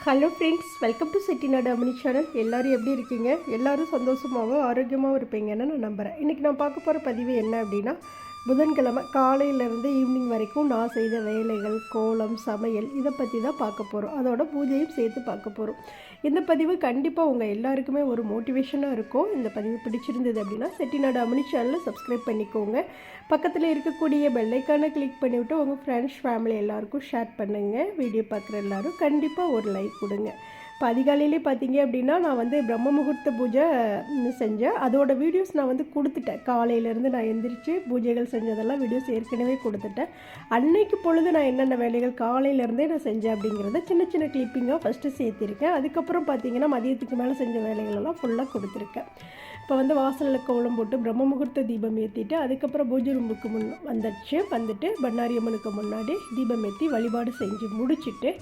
Hello friends welcome to Chettinad Amini channel எல்லோரும் எப்படி இருக்கீங்க? எல்லோரும் சந்தோஷமாகவும் ஆரோக்கியமாகவும் இருப்பீங்கன்னு நான் நம்புகிறேன் இன்றைக்கி நான் பார்க்க போகிற பதிவு என்ன அப்படின்னா புதன்கிழமை காலையிலேருந்து ஈவினிங் வரைக்கும் நான் செய்த வேலைகள் கோலம் சமையல் இதை பற்றி தான் பார்க்க போகிறோம் அதோட பூஜையும் சேர்த்து பார்க்க போகிறோம் இந்த பதிவு கண்டிப்பாக உங்கள் எல்லாருக்குமே ஒரு மோட்டிவேஷனாக இருக்கும். இந்த பதிவு பிடிச்சிருந்தது அப்படின்னா செட்டிநாடு அமினி சேனலை சப்ஸ்கிரைப் பண்ணிக்கோங்க. பக்கத்தில் இருக்கக்கூடிய பெல்லைக்கானை கிளிக் பண்ணிவிட்டு உங்கள் ஃப்ரெண்ட்ஸ் ஃபேமிலி எல்லாருக்கும் ஷேர் பண்ணுங்கள் வீடியோ பார்க்குற எல்லாரும் கண்டிப்பாக ஒரு லைக் கொடுங்க. இப்போ அதிகாலையிலே பார்த்தீங்க அப்படின்னா நான் வந்து பிரம்ம முகூர்த்த பூஜை செஞ்சேன். அதோட வீடியோஸ் நான் வந்து கொடுத்துட்டேன். காலையிலேருந்து நான் எந்திரிச்சு பூஜைகள் செஞ்சதெல்லாம் வீடியோஸ் ஏற்கனவே கொடுத்துட்டேன். அன்னைக்கு பொழுது நான் என்னென்ன வேலைகள் காலையிலேருந்தே நான் செஞ்சேன் அப்படிங்கிறத சின்ன சின்ன கிளிப்பிங்காக ஃபஸ்ட்டு சேர்த்திருக்கேன். அதுக்கப்புறம் பார்த்தீங்கன்னா மதியத்துக்கு மேலே செஞ்ச வேலைகளெல்லாம் ஃபுல்லாக கொடுத்துருக்கேன். இப்போ வந்து வாசலில் கோலம் போட்டு பிரம்ம முகூர்த்த தீபம் ஏற்றிட்டு அதுக்கப்புறம் பூஜை ரூமுக்கு முன் வந்துடுச்சு வந்துட்டு பண்ணாரி அம்மனுக்கு முன்னாடி தீபம் ஏற்றி வழிபாடு செஞ்சு முடிச்சுட்டு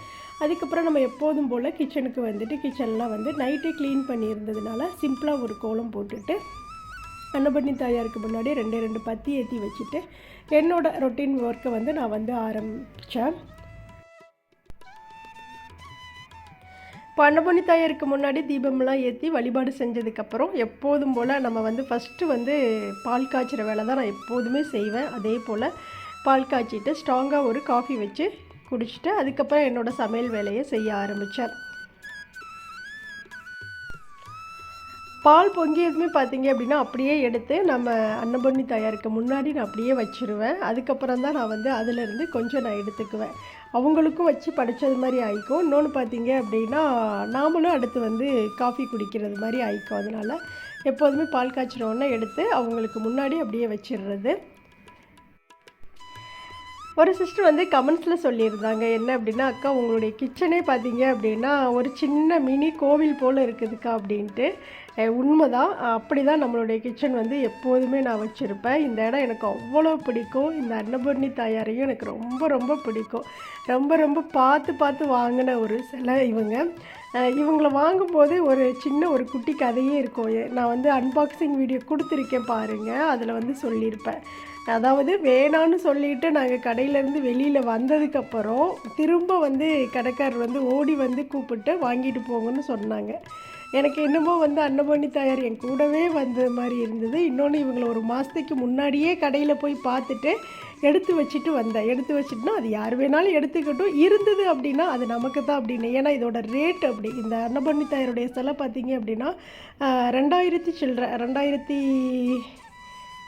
அதுக்கப்புறம் நம்ம எப்போதும் போல் கிச்சனுக்கு வந்துட்டு கிச்சன்லாம் வந்து நைட்டே க்ளீன் பண்ணியிருந்ததுனால சிம்பிளாக ஒரு கோலம் போட்டுட்டு அன்னபண்ணி தாயாருக்கு முன்னாடி ரெண்டே ரெண்டு பத்தி ஏற்றி வச்சுட்டு என்னோட ரொட்டீன் ஒர்க்கை வந்து நான் வந்து ஆரம்பித்தேன் இப்போ அன்னபூர்ணி தாயாருக்கு முன்னாடி தீபம்லாம் ஏற்றி வழிபாடு செஞ்சதுக்கப்புறம் எப்போதும் போல் நம்ம வந்து ஃபஸ்ட்டு வந்து பால் காய்ச்சிற வேலை தான் நான் எப்போதுமே செய்வேன். அதே போல் பால் காய்ச்சிட்டு ஸ்ட்ராங்காக ஒரு காஃபி வச்சு குடிச்சிட்டு அதுக்கப்புறம் என்னோடய சமையல் வேலையை செய்ய ஆரம்பித்தேன் பால் பொங்கியதுமே பார்த்தீங்க அப்படின்னா அப்படியே எடுத்து நம்ம அன்னபொன்னி தயாருக்கு முன்னாடி நான் அப்படியே வச்சுருவேன். அதுக்கப்புறம் தான் நான் வந்து அதிலேருந்து கொஞ்சம் நான் எடுத்துக்குவேன். அவங்களுக்கும் வச்சு படித்தது மாதிரி ஆயிக்கும். இன்னொன்று பார்த்தீங்க அப்படின்னா நாமளும் அடுத்து வந்து காஃபி குடிக்கிறது மாதிரி ஆயிக்கும். அதனால் எப்போதுமே பால் காய்ச்சினோடனே எடுத்து அவங்களுக்கு முன்னாடி அப்படியே வச்சிடுறது. ஒரு சிஸ்டர் வந்து கமெண்ட்ஸில் சொல்லியிருந்தாங்க. என்ன அப்படின்னா அக்கா உங்களுடைய கிச்சனே பார்த்தீங்க அப்படின்னா ஒரு சின்ன மினி கோவில் போல் இருக்குதுக்கா அப்படின்ட்டு. உண்மை உண்மைதான். அப்படி தான் நம்மளுடைய கிச்சன் வந்து எப்போதுமே நான் வச்சுருப்பேன். இந்த இடம் எனக்கு அவ்வளோ பிடிக்கும். இந்த அன்னபூர்ணி தாயாரையும் எனக்கு ரொம்ப ரொம்ப பிடிக்கும். ரொம்ப ரொம்ப பார்த்து பார்த்து வாங்கின ஒரு சிலை இவங்க. இவங்களை வாங்கும்போது ஒரு சின்ன ஒரு குட்டி கதையே இருக்கும். நான் வந்து அன்பாக்சிங் வீடியோ கொடுத்துருக்கேன் பாருங்கள் அதில் வந்து சொல்லியிருப்பேன். அதாவது வேணான்னு சொல்லிட்டு நாங்கள் கடையிலேருந்து வெளியில் வந்ததுக்கப்புறம் திரும்ப வந்து கடைக்காரர் வந்து ஓடி வந்து கூப்பிட்டு வாங்கிட்டு போங்கன்னு சொன்னாங்க. எனக்கு என்னமோ வந்து அன்னபூர்ணி தாயார் என் கூடவே வந்த மாதிரி இருந்தது. இன்னொன்று இவங்களை ஒரு மாதத்துக்கு முன்னாடியே கடையில் போய் பார்த்துட்டு எடுத்து வச்சுட்டு வந்தேன். எடுத்து வச்சுட்டுனா அது யார் வேணாலும் எடுத்துக்கட்டும். இருந்தது அப்படின்னா அது நமக்கு தான் அப்படின்னு. ஏன்னா இதோட ரேட் அப்படி. இந்த அன்னபூர்ணி தாயாருடைய சிலை பார்த்தீங்க அப்படின்னா ரெண்டாயிரத்தி சில்லற ரெண்டாயிரத்தி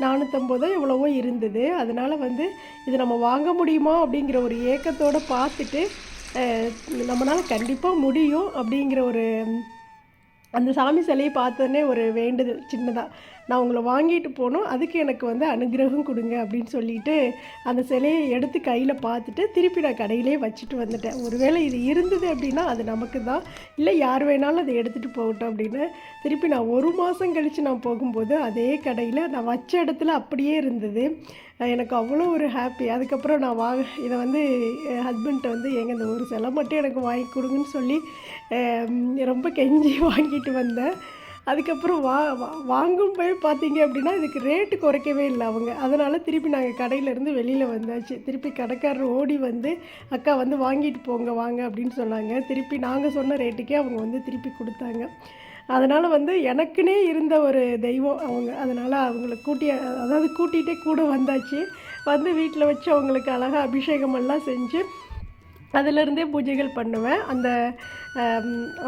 நானூற்றம்பதோ எவ்வளவோ இருந்தது. அதனால் வந்து இது நம்ம வாங்க முடியுமா அப்படிங்கிற ஒரு ஏக்கத்தோடு பார்த்துட்டு நம்மளால் கண்டிப்பாக முடியும் அப்படிங்கிற ஒரு அந்த சாமி சிலையை பார்த்தோன்னே ஒரு வேண்டுதல் சின்னதாக நான் உங்களை வாங்கிட்டு போகணும் அதுக்கு எனக்கு வந்து அனுகிரகம் கொடுங்க அப்படின்னு சொல்லிட்டு அந்த சிலையை எடுத்து கையில் பார்த்துட்டு திருப்பி நான் கடையிலே வச்சுட்டு வந்துட்டேன். ஒருவேளை இது இருந்தது அப்படின்னா அது நமக்கு தான். இல்லை யார் வேணாலும் அதை எடுத்துகிட்டு போகட்டும் அப்படின்னு. திருப்பி நான் ஒரு மாதம் கழித்து நான் போகும்போது அதே கடையில் நான் வச்ச இடத்துல அப்படியே இருந்தது. எனக்கு அவ்வளோ ஒரு ஹாப்பி அதுக்கப்புறம் நான் வாங்க இதை வந்து ஹஸ்பண்ட்டை வந்து எங்கள் இந்த ஒரு செலை மட்டும் எனக்கு வாங்கி கொடுங்கன்னு சொல்லி ரொம்ப கெஞ்சி வாங்கிட்டு வந்தேன். அதுக்கப்புறம் வா வா- வாங்கும் போய் பார்த்தீங்க அப்படின்னா இதுக்கு ரேட்டு குறைக்கவே இல்லை அவங்க. அதனால் திருப்பி நாங்கள் கடையிலேருந்து வெளியில் வந்தாச்சு. திருப்பி கடைக்காரர் ஓடி வந்து அக்கா வந்து வாங்கிட்டு போங்க வாங்க அப்படின்னு சொன்னாங்க. திருப்பி நாங்கள் சொன்ன ரேட்டுக்கே அவங்க வந்து திருப்பி கொடுத்தாங்க. அதனால் வந்து எனக்குன்னே இருந்த ஒரு தெய்வம் அவங்க. அதனால் அவங்கள கூட்டி அதாவது கூட்டிகிட்டே கூட வந்தாச்சு. வந்து வீட்டில் வச்சு அவங்களுக்கு அழகாக அபிஷேகமெல்லாம் செஞ்சு அதிலிருந்தே பூஜைகள் பண்ணுவேன். அந்த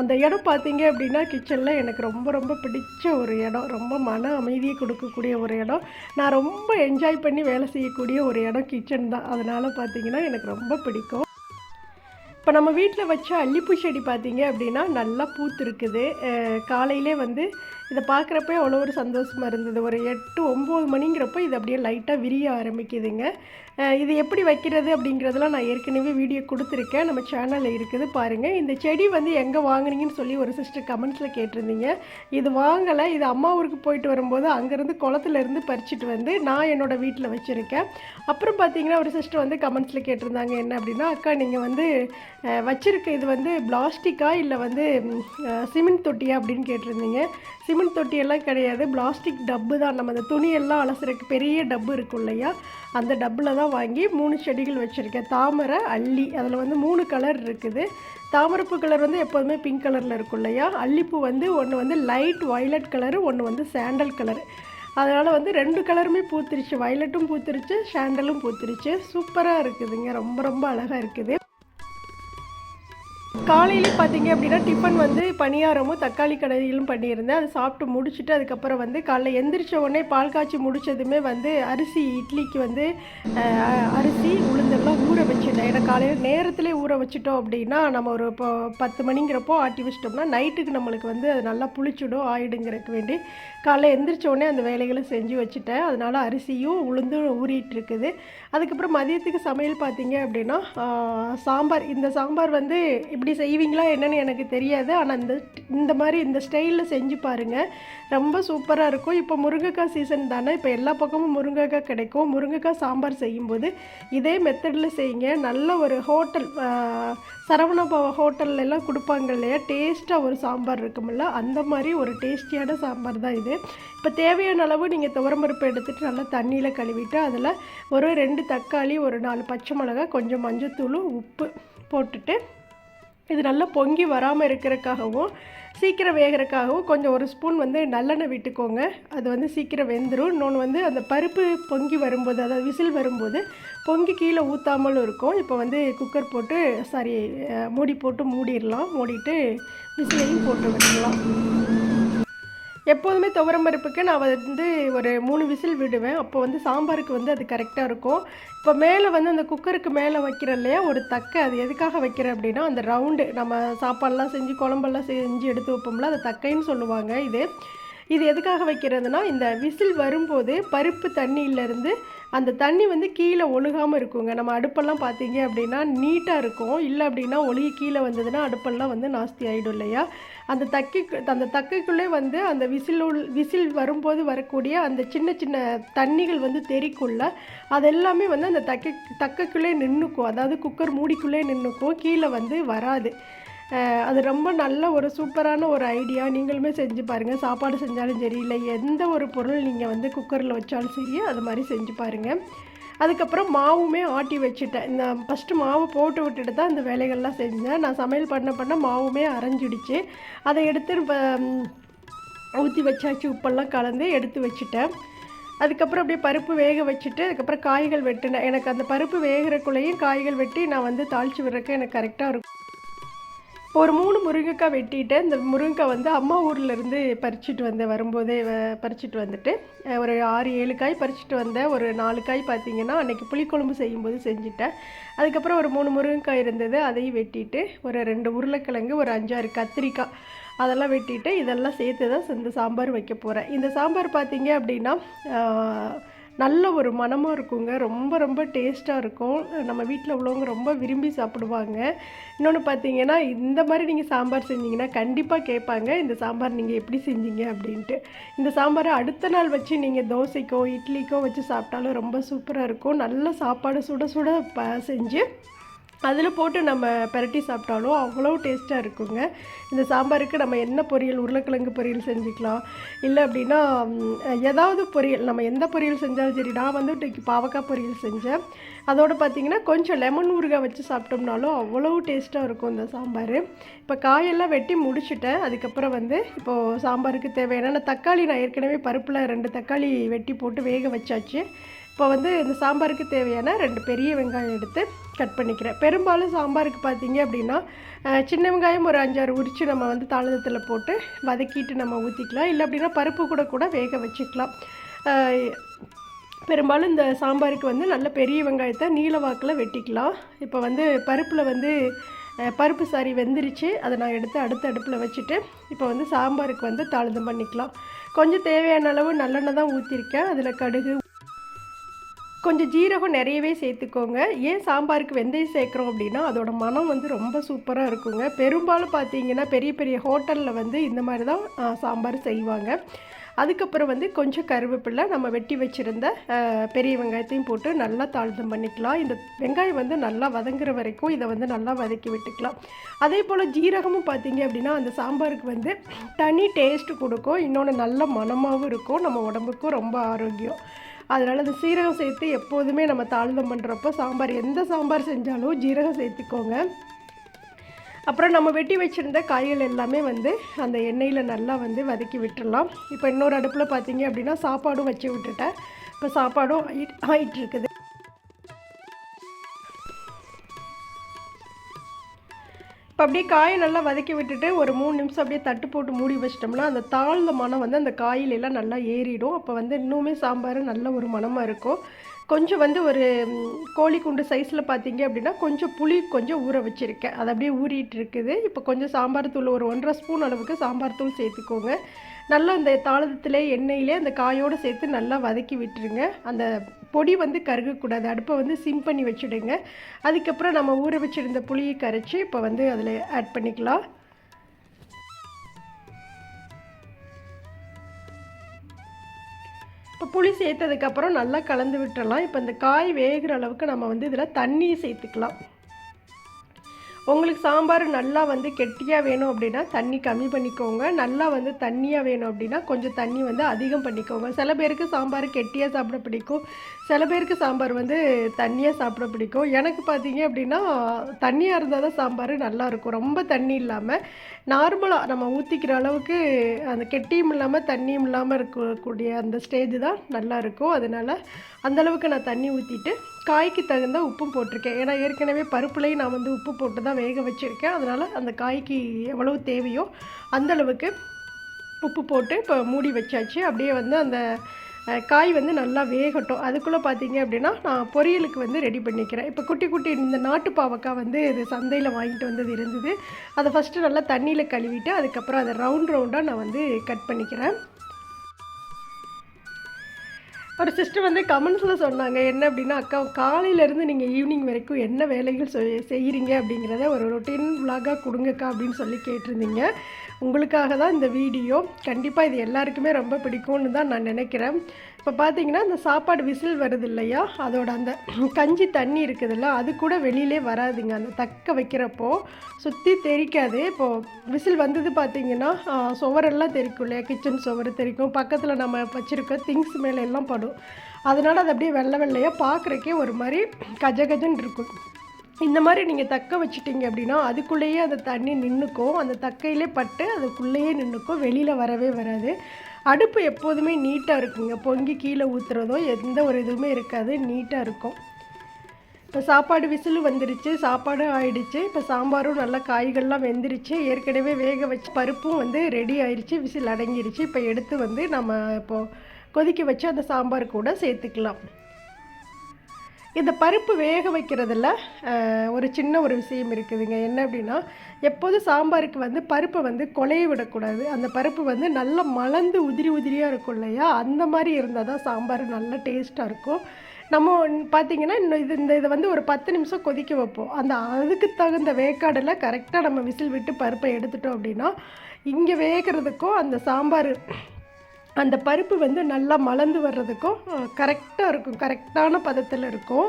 அந்த இடம் பார்த்தீங்க அப்படின்னா கிச்சனில் எனக்கு ரொம்ப ரொம்ப பிடிச்ச ஒரு இடம். ரொம்ப மன அமைதியை கொடுக்கக்கூடிய ஒரு இடம். நான் ரொம்ப என்ஜாய் பண்ணி வேலை செய்யக்கூடிய ஒரு இடம் கிச்சன் தான். அதனால் பார்த்தீங்கன்னா எனக்கு ரொம்ப பிடிக்கும். இப்போ நம்ம வீட்டில் வச்ச அல்லிப்பூ செடி பார்த்தீங்க அப்படின்னா நல்லா பூத்துருக்குது. காலையிலே வந்து இதை பார்க்குறப்ப அவ்வளோ ஒரு சந்தோஷமாக இருந்தது. ஒரு எட்டு ஒம்பது மணிங்கிறப்போ இது அப்படியே லைட்டாக விரிய ஆரம்பிக்குதுங்க. இது எப்படி வைக்கிறது அப்படிங்கிறதெல்லாம் நான் ஏற்கனவே வீடியோ கொடுத்துருக்கேன். நம்ம சேனலில் இருக்குது பாருங்கள் இந்த செடி வந்து எங்கே வாங்கினீங்கன்னு சொல்லி ஒரு சிஸ்டர் கமெண்ட்ஸில் கேட்டிருந்தீங்க. இது வாங்கலை இது அம்மா ஊருக்கு போயிட்டு வரும்போது அங்கேருந்து குளத்துலேருந்து பறிச்சிட்டு வந்து நான் என்னோடய வீட்டில் வச்சுருக்கேன். அப்புறம் பார்த்தீங்கன்னா ஒரு சிஸ்டர் வந்து கமெண்ட்ஸில் கேட்டிருந்தாங்க என்ன அப்படின்னா அக்கா நீங்கள் வந்து வச்சுருக்க இது வந்து பிளாஸ்டிக்கா? இல்லை வந்து சிமெண்ட் தொட்டியா? அப்படின்னு கேட்டிருந்தீங்க. சிமெண்ட் சிமெண்ட் தொட்டியெல்லாம் கிடையாது. பிளாஸ்டிக் டப்பு தான். நம்ம அந்த துணியெல்லாம் அலசுறதுக்கு பெரிய டப்பு இருக்கும் இல்லையா? அந்த டப்பில் தான் வாங்கி மூணு செடிகள் வச்சுருக்கேன். தாமரை அள்ளி அதில் வந்து மூணு கலர் இருக்குது. தாமரைப்பூ கலர் வந்து எப்போதுமே பிங்க் கலரில் இருக்கும் இல்லையா? அல்லிப்பூ வந்து ஒன்று வந்து லைட் வயலட் கலரு ஒன்று வந்து சாண்டல் கலரு அதனால் வந்து ரெண்டு கலருமே பூத்துருச்சு. வயலட்டும் பூத்துருச்சு சாண்டலும் பூத்துருச்சு. சூப்பராக இருக்குதுங்க. ரொம்ப ரொம்ப அழகாக இருக்குது. காலையில் பார்த்தீங்க அப்படின்னா டிஃபன் வந்து பணியாரமும் தக்காளி கடையிலும் பண்ணியிருந்தேன். அதை சாப்பிட்டு முடிச்சுட்டு அதுக்கப்புறம் வந்து காலைல எந்திரிச்ச உடனே பால் காய்ச்சி முடிச்சதுமே வந்து அரிசி இட்லிக்கு வந்து அரிசி உளுந்தெல்லாம் ஊற வச்சுட்டேன் ஏன்னா காலையில் நேரத்திலே ஊற வச்சுட்டோம் அப்படின்னா நம்ம ஒரு இப்போ பத்து மணிங்கிறப்போ ஆட்டி வச்சிட்டோம்னா நைட்டுக்கு நம்மளுக்கு வந்து அது நல்லா புளிச்சுடும் ஆயிடுங்கிறதுக்கு வேண்டி காலைல எந்திரிச்ச உடனே அந்த வேலைகளை செஞ்சு வச்சுட்டேன். அதனால் அரிசியும் உளுந்தும் ஊறிட்டு இருக்குது. அதுக்கப்புறம் மதியத்துக்கு சமையல் பார்த்தீங்க அப்படின்னா சாம்பார். இந்த சாம்பார் வந்து இப்படி செய்வீங்களா என்னென்னு எனக்கு தெரியாது. ஆனால் இந்த இந்த மாதிரி இந்த ஸ்டைலில் செஞ்சு பாருங்கள் ரொம்ப சூப்பராக இருக்கும். இப்போ முருங்கைக்காய் சீசன் தானே. இப்போ எல்லா பக்கமும் முருங்கைக்காய் கிடைக்கும். முருங்கைக்காய் சாம்பார் செய்யும்போது இதே மெத்தடில் செய்யுங்க. நல்ல ஒரு ஹோட்டல் சரவண ஹோட்டல்லலாம் கொடுப்பாங்க இல்லையா டேஸ்ட்டாக ஒரு சாம்பார் இருக்குமில்ல அந்த மாதிரி ஒரு டேஸ்டியான சாம்பார் தான் இது. இப்போ தேவையான அளவு நீங்கள் துவரம்பருப்பு எடுத்துகிட்டு நல்லா தண்ணியில் கழுவிட்டு அதில் ஒரு ரெண்டு தக்காளி ஒரு நாலு பச்சை மிளகாய் கொஞ்சம் மஞ்சத்தூள் உப்பு போட்டுட்டு இது நல்லா பொங்கி வராமல் இருக்கிறதுக்காகவும் சீக்கிரம் வேகிறதுக்காகவும் கொஞ்சம் ஒரு ஸ்பூன் வந்து நல்லெண்ணெய் விட்டுக்கோங்க. அது வந்து சீக்கிரம் வெந்துடும் இன்னொன்று வந்து அந்த பருப்பு பொங்கி வரும்போது அதாவது விசில் வரும்போது பொங்கி கீழே ஊற்றாமலும் இருக்கும். இப்போ வந்து குக்கர் போட்டு சாரி மூடி போட்டு மூடிடலாம். மூடிட்டு விசிலையும் போட்டு விட்டுடலாம் எப்போதுமே துவரம் பருப்புக்கு நான் வந்து ஒரு மூணு விசில் விடுவேன். அப்போ வந்து சாம்பாருக்கு வந்து அது கரெக்டாக இருக்கும். இப்போ மேலே வந்து அந்த குக்கருக்கு மேலே வைக்கிற இல்லையா ஒரு தக்கை அது எதுக்காக வைக்கிறேன் அப்படின்னா அந்த ரவுண்டு நம்ம சாப்பாடெலாம் செஞ்சு குழம்பெல்லாம் செஞ்சு எடுத்து வைப்போம்ல அது தக்கைன்னு சொல்லுவாங்க இது. இது எதுக்காக வைக்கிறதுனா இந்த விசில் வரும்போது பருப்பு தண்ணியிலேருந்து அந்த தண்ணி வந்து கீழே ஒழுகாமல் இருக்குங்க. நம்ம அடுப்பெல்லாம் பார்த்தீங்க அப்படின்னா நீட்டாக இருக்கும். இல்லை அப்படின்னா ஒழுகி கீழே வந்ததுன்னா அடுப்பெல்லாம் வந்து நாஸ்தி ஆகிடும் இல்லையா? அந்த தக்கி அந்த தக்கைக்குள்ளே வந்து அந்த விசில் உள் விசில் வரும்போது வரக்கூடிய அந்த சின்ன சின்ன தண்ணிகள் வந்து தெறிக்குள்ள அதெல்லாமே வந்து அந்த தக்கை தக்கைக்குள்ளே நின்றுக்கும் அதாவது குக்கர் மூடிக்குள்ளே நின்றுக்கும் கீழே வந்து வராது. அது ரொம்ப நல்ல ஒரு சூப்பரான ஒரு ஐடியா. நீங்களுமே செஞ்சு பாருங்கள் சாப்பாடு செஞ்சாலும் சரி இல்லை எந்த ஒரு பொருள் நீங்கள் வந்து குக்கரில் வச்சாலும் சரி அது மாதிரி செஞ்சு பாருங்கள் அதுக்கப்புறம் மாவுமே ஆட்டி வச்சுட்டேன். இந்த ஃபஸ்ட்டு மாவு போட்டு விட்டுட்டு தான் இந்த வேலைகள்லாம் செஞ்சேன். நான் சமையல் பண்ண பண்ண மாவுமே அரைஞ்சிடுச்சு. அதை எடுத்து ஊற்றி வச்சாச்சு. உப்பெல்லாம் கலந்து எடுத்து வச்சுட்டேன். அதுக்கப்புறம் அப்படியே பருப்பு வேக வச்சுட்டு அதுக்கப்புறம் காய்கள் வெட்டினேன். எனக்கு அந்த பருப்பு வேகிறக்குள்ளேயும் காய்கள் வெட்டி நான் வந்து தாளித்து விடுறதுக்கு எனக்கு கரெக்டாக இருக்கும். ஒரு மூணு முருங்கைக்காய் வெட்டிட்டு இந்த முருங்கைக்காய் வந்து அம்மா ஊர்லேருந்து இருந்து பறிச்சுட்டு வந்தேன் வரும்போதே வ- பறிச்சுட்டு வந்துட்டு ஒரு ஆறு ஏழு காய் பறிச்சுட்டு வந்தேன் ஒரு நாலு காய் பார்த்தீங்கன்னா அன்றைக்கி புளிக்குழம்பு செய்யும்போது செஞ்சுட்டேன். அதுக்கப்புறம் ஒரு மூணு முருங்கைக்காய் இருந்தது அதையும் வெட்டிட்டு ஒரு ரெண்டு உருளைக்கிழங்கு ஒரு அஞ்சாறு கத்திரிக்காய் அதெல்லாம் வெட்டிட்டு இதெல்லாம் சேர்த்து தான் இந்த சாம்பார் வைக்க போகிறேன் இந்த சாம்பார் பார்த்திங்க அப்படின்னா நல்ல ஒரு மனமாக இருக்குங்க. ரொம்ப ரொம்ப டேஸ்ட்டாக இருக்கும். நம்ம வீட்டில் உள்ளவங்க ரொம்ப விரும்பி சாப்பிடுவாங்க. இன்னொன்று பார்த்தீங்கன்னா இந்த மாதிரி நீங்கள் சாம்பார் செஞ்சீங்கன்னா கண்டிப்பாக கேட்பாங்க. இந்த சாம்பார் நீங்கள் எப்படி செஞ்சீங்க அப்படின்ட்டு. இந்த சாம்பாரை அடுத்த நாள் வச்சு நீங்கள் தோசைக்கோ இட்லிக்கோ வச்சு சாப்பிட்டாலும் ரொம்ப சூப்பராக இருக்கும். நல்ல சாப்பாடு சுட சுட ப செஞ்சு அதில் போட்டு நம்ம பெரட்டி சாப்பிட்டாலும் அவ்வளோ டேஸ்ட்டாக இருக்குங்க. இந்த சாம்பாருக்கு நம்ம என்ன பொரியல் உருளைக்கிழங்கு பொரியல் செஞ்சுக்கலாம். இல்லை அப்படின்னா ஏதாவது பொரியல் நம்ம எந்த பொரியல் செஞ்சாலும் சரி நான் வந்து இன்னைக்கு பாவக்காய் பொரியல் செஞ்சேன். அதோடு பார்த்தீங்கன்னா கொஞ்சம் லெமன் ஊறுகாய் வச்சு சாப்பிட்டோம்னாலும் அவ்வளோ டேஸ்ட்டாக இருக்கும் இந்த சாம்பார். இப்போ காயெல்லாம் வெட்டி முடிச்சுட்டேன். அதுக்கப்புறம் வந்து இப்போது சாம்பாருக்கு தேவையான தக்காளி நான் ஏற்கனவே பருப்பில் ரெண்டு தக்காளி வெட்டி போட்டு வேக வச்சாச்சு. இப்போ வந்து இந்த சாம்பாருக்கு தேவையான ரெண்டு பெரிய வெங்காயம் எடுத்து கட் பண்ணிக்கிறேன். பெரும்பாலும் சாம்பாருக்கு பார்த்தீங்க அப்படின்னா சின்ன வெங்காயம் ஒரு அஞ்சாறு உரித்து நம்ம வந்து தாளதத்தில் போட்டு வதக்கிட்டு நம்ம ஊற்றிக்கலாம் இல்லை அப்படின்னா பருப்பு கூட கூட வேக வச்சுக்கலாம். பெரும்பாலும் இந்த சாம்பாருக்கு வந்து நல்ல பெரிய வெங்காயத்தை நீல வாக்கில் வெட்டிக்கலாம். இப்போ வந்து பருப்பில் வந்து பருப்பு சாரி வெந்துருச்சு. அதை நான் எடுத்து அடுத்த அடுப்பில் வச்சுட்டு இப்போ வந்து சாம்பாருக்கு வந்து தாளதம் பண்ணிக்கலாம். கொஞ்சம் தேவையான அளவு நல்லெண்ணெய் தான் ஊற்றிருக்கேன் அதில் கடுகு கொஞ்சம் ஜீரகம் நிறையவே சேர்த்துக்கோங்க. ஏன் சாம்பாருக்கு வெந்தயம் சேர்க்குறோம் அப்படின்னா அதோட மனம் வந்து ரொம்ப சூப்பராக இருக்குங்க. பெரும்பாலும் பார்த்தீங்கன்னா பெரிய பெரிய ஹோட்டலில் வந்து இந்த மாதிரி தான் சாம்பார் செய்வாங்க. அதுக்கப்புறம் வந்து கொஞ்சம் கருவேப்பிலை நம்ம வெட்டி வச்சுருந்த பெரிய வெங்காயத்தையும் போட்டு நல்லா தாழ்த்தம் பண்ணிக்கலாம். இந்த வெங்காயம் வந்து நல்லா வதங்குற வரைக்கும் இதை வந்து நல்லா வதக்கி விட்டுக்கலாம். அதே போல் ஜீரகமும் பார்த்தீங்க அப்படின்னா அந்த சாம்பாருக்கு வந்து தனி டேஸ்ட்டு கொடுக்கும். இன்னொன்று நல்ல மணமாகவும் இருக்கும். நம்ம உடம்புக்கும் ரொம்ப ஆரோக்கியம். அதனால் அந்த சீரகம் சேர்த்து எப்போதுமே நம்ம தாளிதம் பண்ணுறப்போ சாம்பார் எந்த சாம்பார் செஞ்சாலும் ஜீரகம் சேர்த்துக்கோங்க. அப்புறம் நம்ம வெட்டி வச்சுருந்த காய்கள் எல்லாமே வந்து அந்த எண்ணெயில் நல்லா வந்து வதக்கி விட்டுடலாம். இப்போ இன்னொரு அடுப்பில் பார்த்தீங்க அப்படின்னா சாப்பாடும் வச்சு விட்டுட்டேன். இப்போ சாப்பாடும் ஆயிட் ஆயிட்டு இருக்குது இப்போ அப்படியே காயை நல்லா வதக்கி விட்டுட்டு ஒரு மூணு நிமிஷம் அப்படியே தட்டு போட்டு மூடி வச்சிட்டோம்னா அந்த தாழ்ந்த மனம் வந்து அந்த காயிலெல்லாம் நல்லா ஏறிடும். அப்போ வந்து இன்னுமே சாம்பார் நல்ல ஒரு மணமாக இருக்கும். கொஞ்சம் வந்து ஒரு கோழி குண்டு சைஸில் பார்த்தீங்க அப்படின்னா கொஞ்சம் புளி கொஞ்சம் ஊற வச்சுருக்கேன். அது அப்படியே ஊறிட்டு இருக்குது. இப்போ கொஞ்சம் சாம்பார் தூள் ஒரு ஒன்றரை ஸ்பூன் அளவுக்கு சாம்பார் தூள் சேர்த்துக்கோங்க. நல்லா அந்த தாளத்தில் எண்ணெயிலே அந்த காயோடு சேர்த்து நல்லா வதக்கி விட்டுருங்க. அந்த பொடி வந்து கருகக்கூடாது. அடுப்பை வந்து சிம் பண்ணி வச்சுடுங்க. அதுக்கப்புறம் நம்ம ஊற வச்சுருந்த புளியை கரைச்சி இப்போ வந்து அதில் ஆட் பண்ணிக்கலாம். இப்போ புளி சேர்த்ததுக்கப்புறம் நல்லா கலந்து விட்டுறலாம். இப்போ இந்த காய் வேகிற அளவுக்கு நம்ம வந்து இதில் தண்ணியை சேர்த்துக்கலாம். உங்களுக்கு சாம்பார் நல்லா வந்து கெட்டியாக வேணும் அப்படின்னா தண்ணி கம்மி பண்ணிக்கோங்க. நல்லா வந்து தண்ணியாக வேணும் அப்படின்னா கொஞ்சம் தண்ணி வந்து அதிகம் பண்ணிக்கோங்க. சில பேருக்கு சாம்பார் கெட்டியாக சாப்பிட பிடிக்கும். சில பேருக்கு சாம்பார் வந்து தண்ணியாக சாப்பிட பிடிக்கும். எனக்கு பார்த்தீங்க அப்படின்னா தண்ணியாக இருந்தால் தான் சாம்பார் நல்லாயிருக்கும் ரொம்ப தண்ணி இல்லாமல் நார்மலாக நம்ம ஊற்றிக்கிற அளவுக்கு அந்த கெட்டியும் இல்லாமல் தண்ணியும் இல்லாமல் இருக்கக்கூடிய அந்த ஸ்டேஜ் தான் நல்லா இருக்கும். அதனால் அந்த அளவுக்கு நான் தண்ணி ஊற்றிட்டு காய்க்கு தகுந்த உப்பும் போட்டிருக்கேன். ஏன்னா ஏற்கனவே பருப்புலேயும் நான் வந்து உப்பு போட்டு தான் வேக வச்சுருக்கேன். அதனால் அந்த காய்க்கு எவ்வளவு தேவையோ அந்த அளவுக்கு உப்பு போட்டு இப்போ மூடி வச்சாச்சு. அப்படியே வந்து அந்த காய் வந்து நல்லா வேகட்டும். அதுக்குள்ளே பார்த்தீங்க அப்படின்னா நான் பொரியலுக்கு வந்து ரெடி பண்ணிக்கிறேன். இப்போ குட்டி குட்டி இந்த நாட்டு பாவக்காய் வந்து இது சந்தையில் வாங்கிட்டு வந்தது இருந்தது. அதை ஃபஸ்ட்டு நல்லா தண்ணியில் கழுவிட்டு அதுக்கப்புறம் அதை ரவுண்ட் ரவுண்டாக நான் வந்து கட் பண்ணிக்கிறேன். ஒரு சிஸ்டர் வந்து கமெண்ட்ஸில் சொன்னாங்க என்ன அப்படின்னா அக்கா காலையிலேருந்து நீங்கள் ஈவினிங் வரைக்கும் என்ன வேலைகள் செய்- செய்கிறீங்க அப்படிங்கிறத ஒரு ரொட்டீன் விலாகாக கொடுங்கக்கா அப்படின்னு சொல்லி கேட்டிருந்தீங்க. உங்களுக்காக தான் இந்த வீடியோ கண்டிப்பாக இது எல்லாருக்குமே ரொம்ப பிடிக்கும்னு தான் நான் நினைக்கிறேன். இப்போ பார்த்தீங்கன்னா இந்த சாப்பாடு விசில் வருது இல்லையா? அதோட அந்த கஞ்சி தண்ணி இருக்குதுல்ல அது கூட வெளியிலே வராதுங்க. அந்த தக்க வைக்கிறப்போ சுற்றி தெரிக்காது. இப்போது விசில் வந்தது பார்த்தீங்கன்னா சுவரெல்லாம் தெரிக்கும் இல்லையா? கிச்சன் சுவர் தெரிக்கும். பக்கத்தில் நம்ம வச்சுருக்க திங்ஸ் மேலே எல்லாம் படும். அதனால் அது அப்படியே வெள்ளை வெள்ளையாக பார்க்குறக்கே ஒரு மாதிரி கஜ கஜன்னு இருக்கும். இந்த மாதிரி நீங்கள் தக்க வச்சுட்டிங்க அப்படின்னா அதுக்குள்ளேயே அந்த தண்ணி நின்றுக்கும் அந்த தக்கையிலே பட்டு அதுக்குள்ளேயே நின்றுக்கும் வெளியில் வரவே வராது. அடுப்பு எப்போதுமே நீட்டாக இருக்குங்க. பொங்கி கீழே ஊற்றுறதோ எந்த ஒரு இதுவுமே இருக்காது. நீட்டாக இருக்கும். இப்போ சாப்பாடு விசில் வந்துருச்சு. சாப்பாடும் ஆயிடுச்சு. இப்போ சாம்பாரும் நல்லா காய்கள்லாம் வெந்துருச்சு. ஏற்கனவே வேக வச்சு பருப்பும் வந்து ரெடி ஆயிடுச்சு விசில் அடங்கிருச்சு. இப்போ எடுத்து வந்து நம்ம இப்போது கொதிக்க வச்சு அந்த சாம்பார் கூட சேர்த்துக்கலாம். இந்த பருப்பு வேக வைக்கிறதுல ஒரு சின்ன ஒரு விஷயம் இருக்குதுங்க. என்ன அப்படின்னா எப்போதும் சாம்பாருக்கு வந்து பருப்பை வந்து கொலைய விடக்கூடாது. அந்த பருப்பு வந்து நல்லா மலர்ந்து உதிரி உதிரியாக இருக்கும் இல்லையா? அந்த மாதிரி இருந்தால் தான் சாம்பார் நல்லா டேஸ்ட்டாக இருக்கும். நம்ம பார்த்திங்கன்னா இன்னும் இது இந்த இதை வந்து ஒரு பத்து நிமிஷம் கொதிக்க வைப்போம். அந்த அதுக்கு தகுந்த வேக்காடில் கரெக்டாக நம்ம விசில் விட்டு பருப்பை எடுத்துட்டோம் அப்படின்னா இங்கே வேகிறதுக்கும் அந்த சாம்பார் அந்த பருப்பு வந்து நல்லா மலர்ந்து வர்றதுக்கும் கரெக்டாக இருக்கும். கரெக்டான பதத்தில் இருக்கும்.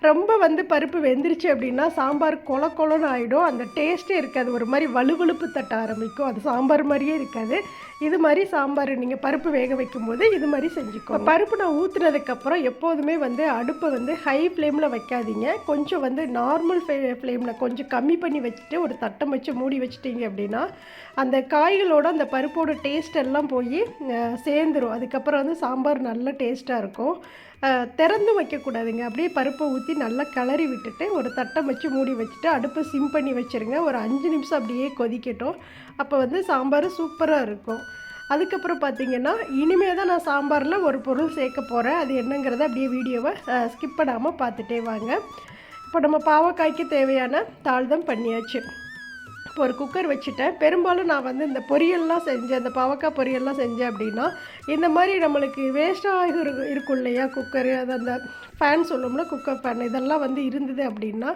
ரொம்ப வந்து பருப்பு வெந்துருச்சு அப்படின்னா சாம்பார் கொல கொலன்னு ஆகிடும் அந்த டேஸ்ட்டே இருக்காது. ஒரு மாதிரி வலுவழுப்பு தட்ட ஆரம்பிக்கும். அது சாம்பார் மாதிரியே இருக்காது. இது மாதிரி சாம்பார் நீங்கள் பருப்பு வேக வைக்கும்போது இது மாதிரி செஞ்சுக்கோ பருப்பு நான் ஊற்றுனதுக்கப்புறம் எப்போதுமே வந்து அடுப்பை வந்து ஹை ஃப்ளேமில் வைக்காதீங்க. கொஞ்சம் வந்து நார்மல் ஃப்ளேமில் கொஞ்சம் கம்மி பண்ணி வச்சுட்டு ஒரு தட்டம் வச்சு மூடி வச்சுட்டீங்க அப்படின்னா அந்த காய்களோட அந்த பருப்போட டேஸ்ட் எல்லாம் போய் சேர்ந்துடும் சேர்ந்துரும். அதுக்கப்புறம் வந்து சாம்பார் நல்ல டேஸ்ட்டாக இருக்கும். திறந்து திறந்தும் வைக்கக்கூடாதுங்க. அப்படியே பருப்பை ஊற்றி நல்லா கிளறி விட்டுட்டு ஒரு தட்டம் வச்சு மூடி வச்சுட்டு அடுப்பை சிம் பண்ணி வச்சுருங்க. ஒரு அஞ்சு நிமிஷம் அப்படியே கொதிக்கட்டும். அப்போ வந்து சாம்பார் சூப்பராக இருக்கும். அதுக்கப்புறம் பார்த்தீங்கன்னா இனிமேல் தான் நான் சாம்பாரில் ஒரு பொருள் சேர்க்க போகிறேன் அது என்னங்கிறத அப்படியே வீடியோவை ஸ்கிப் பண்ணாமல் பார்த்துட்டே வாங்க. இப்போ நம்ம பாவக்காய்க்கு தேவையான தாழ்தம் பண்ணியாச்சு. இப்போ ஒரு குக்கர் வச்சுட்டேன். பெரும்பாலும் நான் வந்து இந்த பொரியல்லாம் செஞ்சேன். இந்த பாவக்காய் பொரியல்லாம் செஞ்சேன் அப்படின்னா இந்த மாதிரி நம்மளுக்கு வேஸ்ட்டாக இருக்கும் இல்லையா குக்கரு அது அந்த ஃபேன் சொல்லும்ல குக்கர் ஃபேன் இதெல்லாம் வந்து இருந்தது அப்படின்னா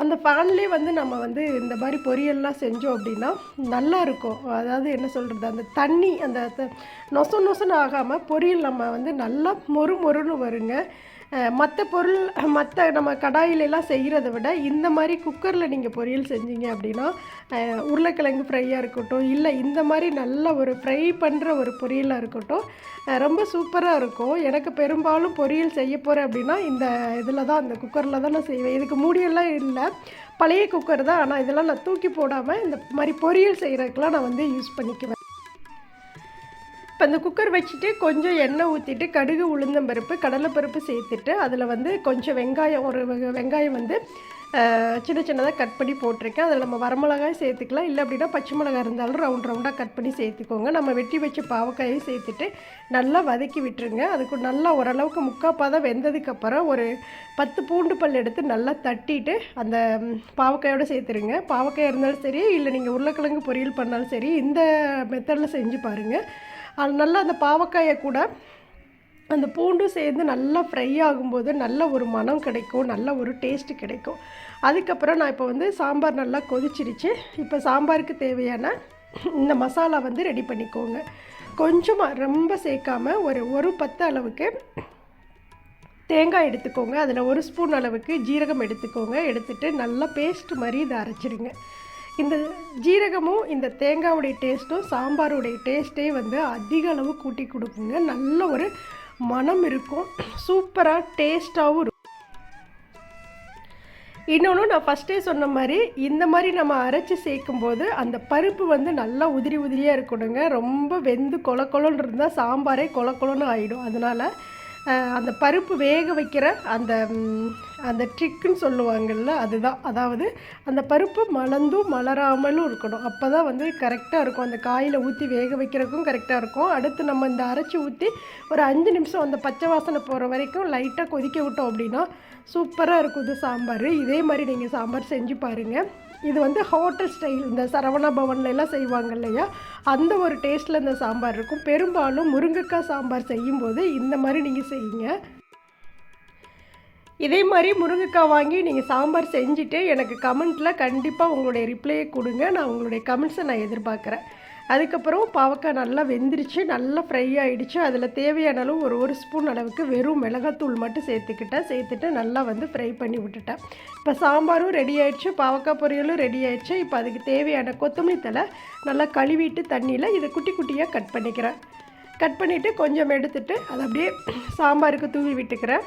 அந்த ஃபேன்லேயே வந்து நம்ம வந்து இந்த மாதிரி பொரியல்லாம் செஞ்சோம் அப்படின்னா நல்லா இருக்கும். அதாவது என்ன சொல்கிறது அந்த தண்ணி அந்த நொச நொசன்னு ஆகாமல் பொரியல் நம்ம வந்து நல்லா மொறு மொறுன்னு வருங்க. மற்ற பொருள் மற்ற நம்ம கடாயிலெல்லாம் செய்கிறத விட இந்த மாதிரி குக்கரில் நீங்கள் பொரியல் செஞ்சீங்க அப்படின்னா உருளைக்கிழங்கு ஃப்ரையாக இருக்கட்டும் இல்லை இந்த மாதிரி நல்ல ஒரு ஃப்ரை பண்ணுற ஒரு பொரியலாக இருக்கட்டும் ரொம்ப சூப்பராக இருக்கும். எனக்கு பெரும்பாலும் பொரியல் செய்ய போகிறேன் அப்படின்னா இந்த இதில் தான் இந்த குக்கரில் தான் நான் செய்வேன். இதுக்கு மூடியெல்லாம் இல்லை. பழைய குக்கர் தான். ஆனால் இதெல்லாம் நான் தூக்கி போடாமல் இந்த மாதிரி பொரியல் செய்கிறதுக்கெலாம் நான் வந்து யூஸ் பண்ணிக்குவேன். இப்போ இந்த குக்கர் வச்சுட்டு கொஞ்சம் எண்ணெய் ஊற்றிட்டு கடுகு உளுந்தம்பருப்பு கடலைப்பருப்பு சேர்த்துட்டு அதில் வந்து கொஞ்சம் வெங்காயம் ஒரு வெங்காயம் வந்து சின்ன சின்னதாக கட் பண்ணி போட்டிருக்கேன். அதில் நம்ம வரமிளகாய் சேர்த்துக்கலாம். இல்லை அப்படின்னா பச்சை மிளகாய் இருந்தாலும் ரவுண்ட் ரவுண்டாக கட் பண்ணி சேர்த்துக்கோங்க. நம்ம வெட்டி வச்ச பாவக்காயும் சேர்த்துட்டு நல்லா வதக்கி விட்டுருங்க. அதுக்கு நல்லா ஓரளவுக்கு முக்கால் தான் வெந்ததுக்கப்புறம் ஒரு பத்து பூண்டு பல் எடுத்து நல்லா தட்டிட்டு அந்த பாவக்காயோடு சேர்த்துருங்க. பாவக்காய் இருந்தாலும் சரி இல்லை நீங்கள் உருளைக்கிழங்கு பொரியல் பண்ணாலும் சரி இந்த மெத்தடில் செஞ்சு பாருங்கள் அது நல்லா அந்த பாவக்காயை கூட அந்த பூண்டும் சேர்ந்து நல்லா ஃப்ரை ஆகும்போது நல்ல ஒரு மனம் கிடைக்கும் நல்ல ஒரு டேஸ்ட் கிடைக்கும். அதுக்கப்புறம் நான் இப்போ வந்து சாம்பார் நல்லா கொதிச்சிருச்சு. இப்போ சாம்பாருக்கு தேவையான இந்த மசாலா வந்து ரெடி பண்ணிக்கோங்க. கொஞ்சமாக ரொம்ப சேர்க்காம ஒரு ஒரு பத்து அளவுக்கு தேங்காய் எடுத்துக்கோங்க. அதில் ஒரு ஸ்பூன் அளவுக்கு ஜீரகம் எடுத்துக்கோங்க. எடுத்துட்டு நல்லா பேஸ்ட் மாதிரி இதை அரைச்சிடுங்க இந்த ஜீரகமும் இந்த தேங்காவுடைய டேஸ்ட்டும் சாம்பாருடைய டேஸ்ட்டே வந்து அதிக அளவு கூட்டி கொடுக்குங்க. நல்ல ஒரு மனம் இருக்கும். சூப்பராக டேஸ்ட்டாகவும் இருக்கும். இன்னொன்று நான் ஃபஸ்ட்டே சொன்ன மாதிரி இந்த மாதிரி நம்ம அரைச்சி சேர்க்கும்போது அந்த பருப்பு வந்து நல்லா உதிரி உதிரியாக இருக்கணுங்க. ரொம்ப வெந்து கொல கொலன்னு இருந்தால் சாம்பாரே கொல கொலன்னு ஆகிடும் அதனால் அந்த பருப்பு வேக வைக்கிற அந்த அந்த ட்ரிக்குன்னு சொல்லுவாங்கள்ல அதுதான். அதாவது அந்த பருப்பு மலர்ந்தும் மலராமலும் இருக்கணும். அப்போ தான் வந்து கரெக்டாக இருக்கும். அந்த காயில் ஊற்றி வேக வைக்கிறதுக்கும் கரெக்டாக இருக்கும். அடுத்து நம்ம இந்த அரைச்சி ஊற்றி ஒரு அஞ்சு நிமிஷம் அந்த பச்சை வாசனை போகிற வரைக்கும் லைட்டாக கொதிக்க விட்டோம் அப்படின்னா சூப்பராக இருக்கும் இது சாம்பார். இதே மாதிரி நீங்கள் சாம்பார் செஞ்சு பாருங்கள் இது வந்து ஹோட்டல் ஸ்டைல் இந்த சரவணா பவன்ல எல்லாம் செய்வாங்க இல்லையா? அந்த ஒரு டேஸ்ட்டில் இந்த சாம்பார் இருக்கும். பெரும்பாலும் முருங்கைக்காய் சாம்பார் செய்யும்போது இந்த மாதிரி நீங்கள் செய்யுங்க. இதே மாதிரி முருங்கைக்காய் வாங்கி நீங்கள் சாம்பார் செஞ்சுட்டு எனக்கு கமெண்ட்டில் கண்டிப்பாக உங்களுடைய ரிப்ளையை கொடுங்க. நான் உங்களுடைய கமெண்ட்ஸை நான் எதிர்பார்க்குறேன். அதுக்கப்புறம் பாவக்காய் நல்லா வெந்துருச்சு நல்லா ஃப்ரை ஆகிடுச்சு அதில் தேவையான அளவு ஒரு ஒரு ஸ்பூன் அளவுக்கு வெறும் மிளகாத்தூள் மட்டும் சேர்த்துக்கிட்டேன். சேர்த்துட்டு நல்லா வந்து ஃப்ரை பண்ணி விட்டுட்டேன். இப்போ சாம்பாரும் ரெடி ஆயிடுச்சு பாவக்காய் பொரியலும் ரெடி ஆயிடுச்சு. இப்போ அதுக்கு தேவையான கொத்தமல்லி தலை நல்லா கழுவிட்டு தண்ணியில் இதை குட்டி குட்டியாக கட் பண்ணிக்கிறேன். கட் பண்ணிவிட்டு கொஞ்சம் எடுத்துட்டு அதை அப்படியே சாம்பாருக்கு தூவி விட்டுக்கிறேன்.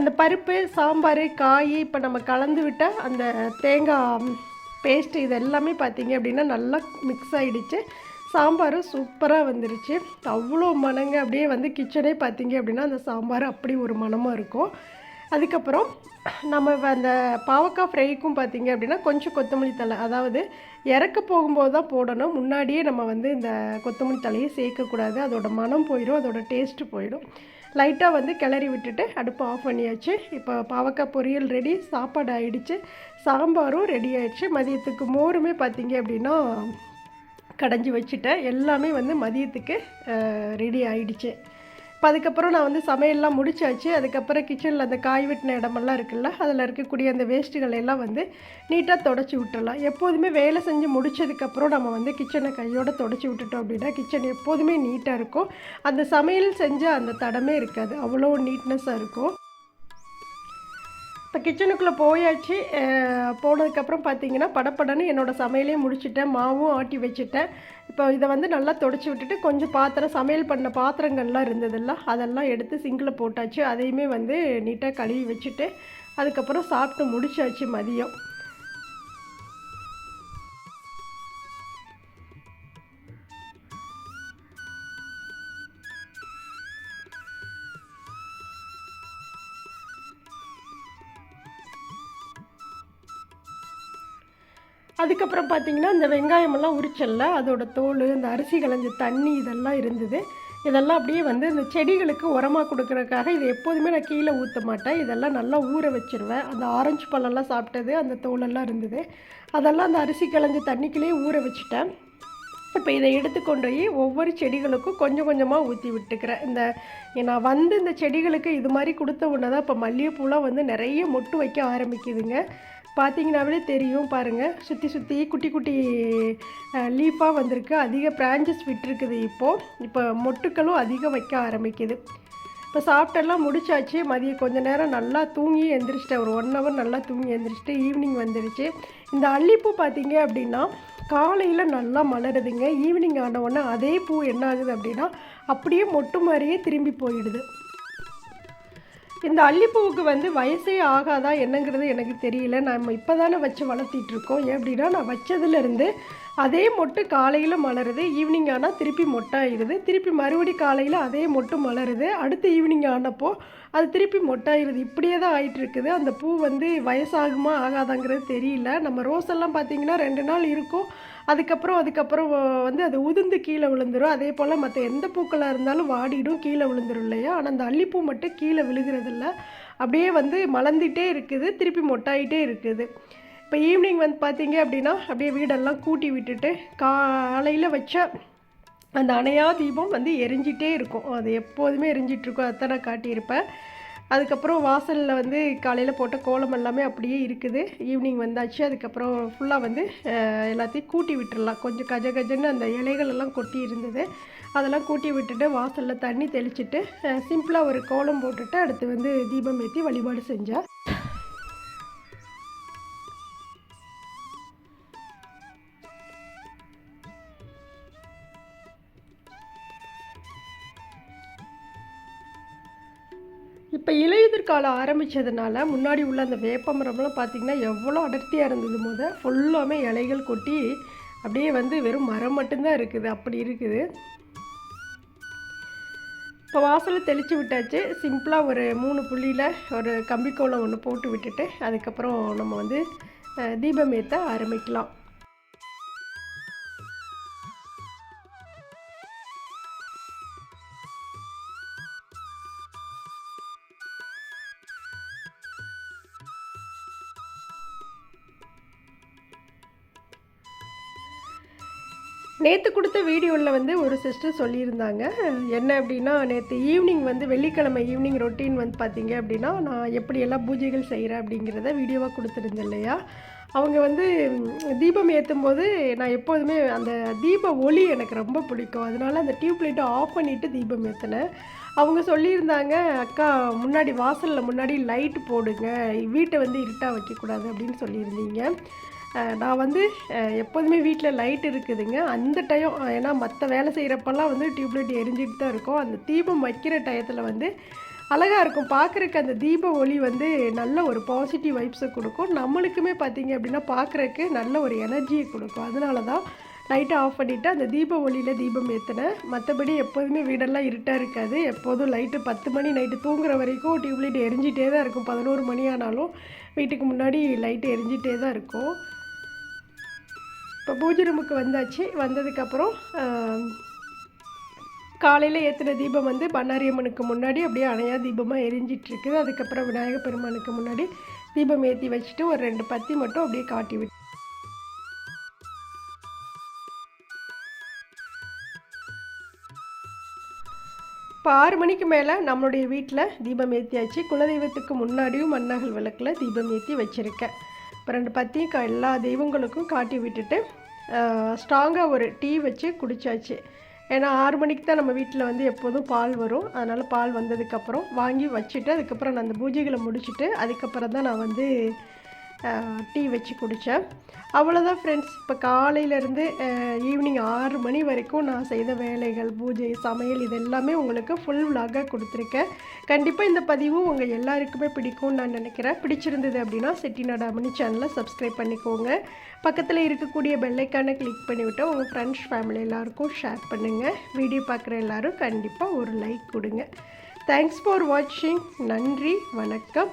அந்த பருப்பு சாம்பார் காய் இப்போ நம்ம கலந்து விட்டால் அந்த தேங்காய் பேஸ்ட்டு இது எல்லாமே பார்த்தீங்க அப்படின்னா நல்லா மிக்ஸ் ஆகிடுச்சு சாம்பாரும் சூப்பராக வந்துருச்சு. அவ்வளோ மணங்க அப்படியே வந்து கிச்சனே பார்த்தீங்க அப்படின்னா அந்த சாம்பார் அப்படி ஒரு மணமாக இருக்கும். அதுக்கப்புறம் நம்ம அந்த பாவக்காய் ஃப்ரைக்கும் பார்த்தீங்க அப்படின்னா கொஞ்சம் கொத்தமல்லி தழை அதாவது இறக்க போகும்போது தான் போடணும். முன்னாடியே நம்ம வந்து இந்த கொத்தமல்லி தலையை சேர்க்கக்கூடாது. அதோடய மனம் போயிடும் அதோட டேஸ்ட்டு போயிடும். லைட்டாக வந்து கிளறி விட்டுட்டு அடுப்பு ஆஃப் பண்ணியாச்சு. இப்போ பாவக்காய் பொரியல் ரெடி சாப்பாடு ஆகிடுச்சு சாம்பாரும் ரெடி ஆயிடுச்சு. மதியத்துக்கு மோருமே பார்த்தீங்க அப்படின்னா கடைஞ்சி வச்சுட்டேன். எல்லாமே வந்து மதியத்துக்கு ரெடி ஆயிடுச்சு. இப்போ அதுக்கப்புறம் நான் வந்து சமையல்லாம் முடிச்சாச்சு. அதுக்கப்புறம் கிச்சனில் அந்த காய் வெட்டின இடமெல்லாம் இருக்குல்ல அதில் இருக்கக்கூடிய அந்த வேஸ்ட்டுகளையெல்லாம் வந்து நீட்டாக தொடச்சி விட்டுடலாம் எப்போதுமே வேலை செஞ்சு முடிச்சதுக்கப்புறம் நம்ம வந்து கிச்சனை கையோடு தொடச்சி விட்டுட்டோம் அப்படின்னா கிச்சன் எப்போதுமே நீட்டாக இருக்கும். அந்த சமையல் செஞ்ச அந்த தடமே இருக்காது. அவ்வளோ நீட்னஸாக இருக்கும். இப்போ கிச்சனுக்குள்ளே போயாச்சு. போனதுக்கப்புறம் பார்த்தீங்கன்னா படப்படன்னு என்னோடய சமையலையும் முடிச்சிட்டேன். மாவும் ஆட்டி வச்சுட்டேன். இப்போ இதை வந்து நல்லா தொடச்சி விட்டுட்டு கொஞ்சம் பாத்திரம் சமையல் பண்ண பாத்திரங்கள்லாம் இருந்ததில்ல அதெல்லாம் எடுத்து சிங்கில் போட்டாச்சு. அதையுமே வந்து நீட்டாக கழுவி வச்சுட்டு அதுக்கப்புறம் சாப்பிட்டு முடிச்சாச்சு மதியம். அதுக்கப்புறம் பார்த்தீங்கன்னா இந்த வெங்காயமெல்லாம் உரிச்சல்ல அதோட தோல் இந்த அரிசி களைஞ்ச தண்ணி இதெல்லாம் இருந்தது. இதெல்லாம் அப்படியே வந்து இந்த செடிகளுக்கு உரமாக கொடுக்குறதுக்காக இது எப்போதுமே நான் கீழே ஊற்ற மாட்டேன். இதெல்லாம் நல்லா ஊற வச்சிருவேன். அந்த ஆரஞ்சு பழம்லாம் சாப்பிட்டது அந்த தோலெல்லாம் இருந்தது. அதெல்லாம் அந்த அரிசி களைஞ்ச தண்ணிக்குள்ளேயே ஊற வச்சுட்டேன். இப்போ இதை எடுத்து கொண்டு போய் ஒவ்வொரு செடிகளுக்கும் கொஞ்சம் கொஞ்சமாக ஊற்றி விட்டுக்கிறேன். இந்த நான் வந்து இந்த செடிகளுக்கு இது மாதிரி கொடுத்த உடனே தான் இப்போ மல்லிகைப்பூலாம் வந்து நிறைய மொட்டு வைக்க ஆரம்பிக்குதுங்க. பார்த்தீங்கன்னாவே தெரியும் பாருங்கள் சுற்றி சுற்றி குட்டி குட்டி லீஃபாக வந்திருக்கு. அதிக பிரான்ச்சஸ் விட்டுருக்குது இப்போது இப்போ மொட்டுக்களும் அதிகம் வைக்க ஆரம்பிக்குது. இப்போ சாப்பிட்டெல்லாம் முடிச்சாச்சு. மதியம் கொஞ்ச நேரம் நல்லா தூங்கி எழுந்திரிச்சிட்டேன் ஒரு ஒன் ஹவர் நல்லா தூங்கி எழுந்திரிச்சிட்டு ஈவினிங் வந்துடுச்சு இந்த அல்லிப்பூ பார்த்தீங்க அப்படின்னா காலையில் நல்லா மலருதுங்க. ஈவினிங் ஆன உடனே அதே பூ என்ன ஆகுது அப்படின்னா அப்படியே மொட்டு மாதிரியே திரும்பி போயிடுது. இந்த அல்லிப்பூவுக்கு வந்து வயசே ஆகாதா என்னங்கிறது எனக்கு தெரியல. நம்ம இப்போ தானே வச்சு வளர்த்திட்டு இருக்கோம். ஏன் அப்படின்னா நான் வச்சதுலேருந்து அதே மொட்டு காலையில் மலருது ஈவினிங் ஆனால் திருப்பி மொட்டாயிடுது. திருப்பி மறுபடி காலையில் அதே மொட்டு மலருது. அடுத்து ஈவினிங் ஆனப்போ அது திருப்பி மொட்டாயிருது இப்படியே தான் ஆகிட்டுருக்குது அந்த பூ வந்து வயசாகுமா ஆகாதாங்கிறது தெரியல. நம்ம ரோஸ் எல்லாம் பார்த்தீங்கன்னா ரெண்டு நாள் இருக்கும். அதுக்கப்புறம் அதுக்கப்புறம் வந்து அது உதிர்ந்து கீழே விழுந்துடும் அதே போல் மற்ற எந்த பூக்களாக இருந்தாலும் வாடிடும் கீழே விழுந்துடும் இல்லையா? ஆனால் அந்த அல்லிப்பூ மட்டும் கீழே விழுகிறதில்ல. அப்படியே வந்து மலர்ந்துட்டே இருக்குது திருப்பி மொட்டாயிட்டே இருக்குது. இப்போ ஈவினிங் வந்து பார்த்தீங்க அப்படின்னா அப்படியே வீடெல்லாம் கூட்டி விட்டுட்டு காலையில் வச்ச அந்த அணையா தீபம் வந்து எரிஞ்சிட்டே இருக்கும். அது எப்போதுமே எரிஞ்சிட்ருக்கும் அத்தனை நான் காட்டியிருப்பேன். அதுக்கப்புறம் வாசலில் வந்து காலையில் போட்ட கோலம் எல்லாமே அப்படியே இருக்குது. ஈவினிங் வந்தாச்சு. அதுக்கப்புறம் ஃபுல்லாக வந்து எல்லாத்தையும் கூட்டி விட்டுடலாம் கொஞ்சம் கஜ கஜன்னு அந்த இலைகள் எல்லாம் கொட்டி இருந்தது. அதெல்லாம் கூட்டி விட்டுட்டு வாசலில் தண்ணி தெளிச்சிட்டு சிம்பிளாக ஒரு கோலம் போட்டுட்டு அடுத்து வந்து தீபம் ஏற்றி வழிபாடு செஞ்சேன் இப்போ இலையுதிர் காலம் ஆரம்பித்ததுனால முன்னாடி உள்ள அந்த வேப்ப மரம்லாம் பார்த்திங்கன்னா எவ்வளோ அடர்த்தியாக இருந்தது முத? ஃபுல்லாமே இலைகள் கொட்டி அப்படியே வந்து வெறும் மரம் மட்டும்தான் இருக்குது. அப்படி இருக்குது. இப்போ வாசலை தெளித்து விட்டாச்சு. சிம்பிளாக ஒரு மூணு புள்ளியில் ஒரு கம்பிக்கோளம் ஒன்று போட்டு விட்டுட்டு அதுக்கப்புறம் நம்ம வந்து தீபம் ஏற்ற ஆரம்பிக்கலாம். நேற்று கொடுத்த வீடியோவில் வந்து ஒரு சிஸ்டர் சொல்லியிருந்தாங்க. என்ன அப்படின்னா நேற்று ஈவினிங் வந்து வெள்ளிக்கிழமை ஈவினிங் ரொட்டீன் வந்து பார்த்தீங்க அப்படின்னா நான் எப்படியெல்லாம் பூஜைகள் செய்கிறேன் அப்படிங்கிறத வீடியோவாக கொடுத்துருந்தேன் இல்லையா? அவங்க வந்து தீபம் ஏற்றும் போது நான் எப்போதுமே அந்த தீப ஒளி எனக்கு ரொம்ப பிடிக்கும். அதனால அந்த டியூப் லைட்டை ஆஃப் பண்ணிவிட்டு தீபம் ஏற்றினேன் அவங்க சொல்லியிருந்தாங்க அக்கா முன்னாடி வாசலில் முன்னாடி லைட் போடுங்க. வீட்டை வந்து இருட்டாக வைக்கக்கூடாது அப்படின்னு சொல்லியிருந்தீங்க. நான் வந்து எப்போதுமே வீட்டில் லைட் இருக்குதுங்க. அந்த டைம் ஏன்னா மற்ற வேலை செய்கிறப்பெல்லாம் வந்து டியூப்லைட் எரிஞ்சிட்டு தான் இருக்கும். அந்த தீபம் வைக்கிற டயத்தில் வந்து அழகாக இருக்கும். பார்க்குறக்கு அந்த தீப ஒளி வந்து நல்ல ஒரு பாசிட்டிவ் வைப்ஸை கொடுக்கும். நம்மளுக்குமே பார்த்தீங்க அப்படின்னா பார்க்குறக்கு நல்ல ஒரு எனர்ஜியை கொடுக்கும். அதனால தான் லைட்டை ஆஃப் பண்ணிவிட்டு அந்த தீப ஒளியில் தீபம் ஏற்றினேன் மற்றபடி எப்போதுமே வீடெல்லாம் இருட்டாக இருக்காது. எப்போதும் லைட்டு பத்து மணி நைட்டு தூங்குற வரைக்கும் டியூப்லைட் எரிஞ்சிட்டே தான் இருக்கும். பதினோரு மணி ஆனாலும் வீட்டுக்கு முன்னாடி லைட்டு எரிஞ்சிட்டே தான் இருக்கும். இப்போ பூஜை ரூமுக்கு வந்தாச்சு. வந்ததுக்கப்புறம் காலையில் ஏற்றின தீபம் வந்து பண்ணாரியம்மனுக்கு முன்னாடி அப்படியே அணையா தீபமாக எரிஞ்சிட்ருக்குது. அதுக்கப்புறம் விநாயக பெருமானுக்கு முன்னாடி தீபம் ஏற்றி வச்சுட்டு ஒரு ரெண்டு பத்தி மட்டும் அப்படியே காட்டி விட்டு இப்போ ஆறு மணிக்கு மேலே நம்மளுடைய வீட்டில் தீபம் ஏற்றியாச்சு குலதெய்வத்துக்கு முன்னாடியும் மன்னகள் விளக்கில் தீபம் ஏற்றி வச்சுருக்கேன். இப்போ ரெண்டு பத்தியும் க- எல்லா தெய்வங்களுக்கும் காட்டி விட்டுட்டு ஸ்ட்ராங்காக ஒரு டீ வச்சு குடித்தாச்சு ஏன்னா ஆறு மணிக்கு தான் நம்ம வீட்டில் வந்து எப்போதும் பால் வரும். அதனால் பால் வந்ததுக்கப்புறம் வாங்கி வச்சுட்டு அதுக்கப்புறம் நான் அந்த பூஜைகளை முடிச்சுட்டு அதுக்கப்புறம் தான் நான் வந்து டீ வச்சு குடித்தேன் அவ்வளோதான் ஃப்ரெண்ட்ஸ் இப்போ காலையிலேருந்து ஈவினிங் ஆறு மணி வரைக்கும் நான் செய்த வேலைகள் பூஜை சமையல் இது எல்லாமே உங்களுக்கு ஃபுல் vlog-ஆ கொடுத்துருக்கேன். கண்டிப்பாக இந்த பதிவும் உங்கள் எல்லாருக்குமே பிடிக்கும்னு நான் நினைக்கிறேன். பிடிச்சிருந்தது அப்படின்னா செட்டிநாடா அமனி சேனலை சப்ஸ்கிரைப் பண்ணிக்கோங்க. பக்கத்தில் இருக்கக்கூடிய பெல்லைக்கானை கிளிக் பண்ணிவிட்டு உங்கள் ஃப்ரெண்ட்ஸ் ஃபேமிலி எல்லாருக்கும் ஷேர் பண்ணுங்கள் வீடியோ பார்க்குற எல்லோரும் கண்டிப்பாக ஒரு லைக் கொடுங்க. தேங்க்ஸ் ஃபார் வாட்சிங் நன்றி வணக்கம்.